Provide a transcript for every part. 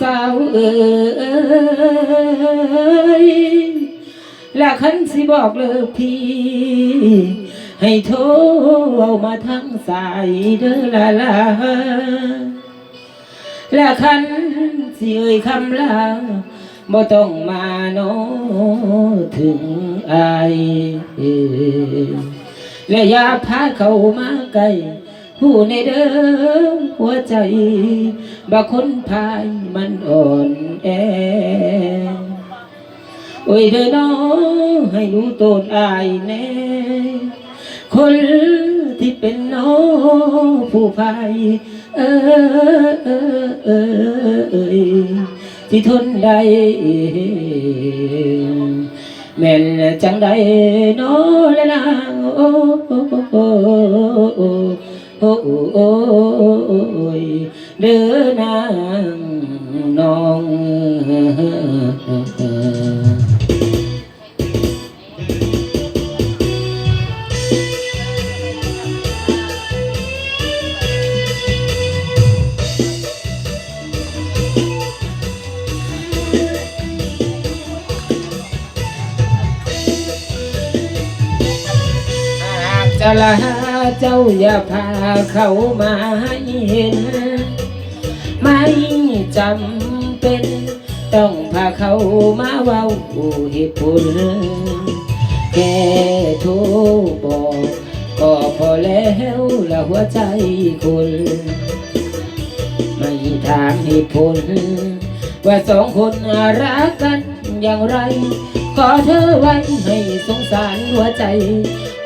สาวเอ๋ยและคันสิบอกเลิกพี่ ให้โทรเอามาทั้งสายเด้อละละและคันสิเอ่ยคำลาบ่ต้องมาโนถึงอายและอย่าพาเขามาไกล ผู้ในเดิมหัวใจบาคนพายมันอ่อนแอ โอ้ยเด้อน้องให้รู้ตนอายแน่ คนที่เป็นน้องผู้พายเออเออเออเอยที่ทนได้แม่นจังใดน้อละนางโอ้ โอ้โอ้โอ้โอ้โอ้โอ้ย เด้าองหากจะลาเจ้าอย่าพาเขามาให้เห็น ไม่จำเป็น ต้องพาเขามาเว้าเหตุผลแค่โทรบอกก็พอแล้วละหัวใจคนไม่ถามเหตุผล ว่าสองคนรักกันอย่างไร ขอเธอไว้ให้สงสารหัวใจ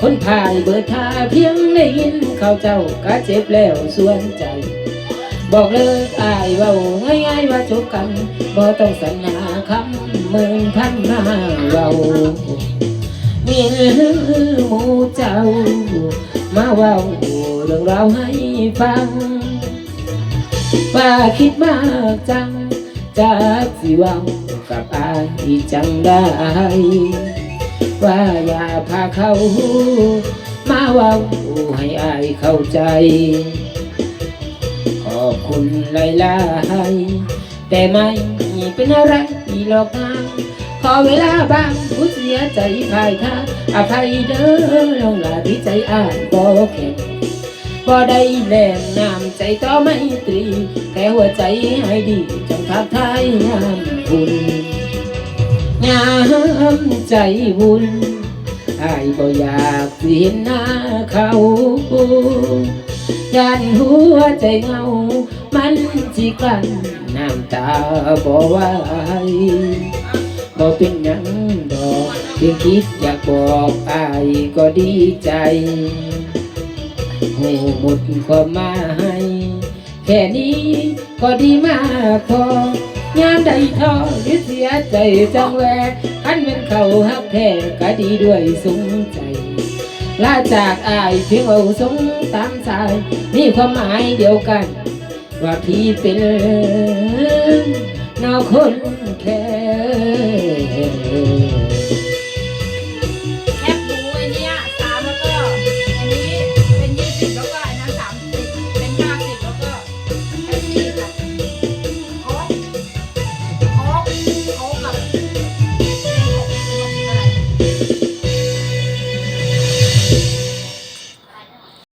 คนพายเบิดทาเพียงได้ยินเขาเจ้าก็เจ็บแล้วส่วนใจ บอกเลิกอายเว้าง่ายๆว่าจบกันบ่ต้องสัญญาคำหมื่นพันมาเว้ามีหมูเจ้า มาเว้าเรื่องราวให้ฟังว่าคิดมากจังจากสิเว้ากับอาย จังได้ ว่าอย่าพาเขามาว้าให้อายเข้าใจ ขอบคุณหลายๆแต่ไม่เป็นอะไรหรอกนะขอเวลาบางผู้เสียใจภายทาอภัยเด้อลองลาที่ใจอ่านบ่แข็งบ่ได้แรงน้ำใจต่อไม่ตรี แต่หัวใจให้ดีจงทักทายงามคุณ งามใจบุญอายบ่อยากเห็นหน้าเขายานหัวใจเหงา มันสิกลั้นน้ำตาบ่ไหวบ่เป็นหยังดอกเพียงคิดอยากบอกอายก็ดีใจโอ้หมดความหมายแค่นี้ก็ดีมากพอ ยามใดท้อหรือเสียใจจังแวขันเป็นเขาฮักแท้ก็ดีด้วยสงใจลาจากอายเพียงเอาสงตามสายมีความหมายเดียวกัน ว่าพี่เป็นนอคนแค่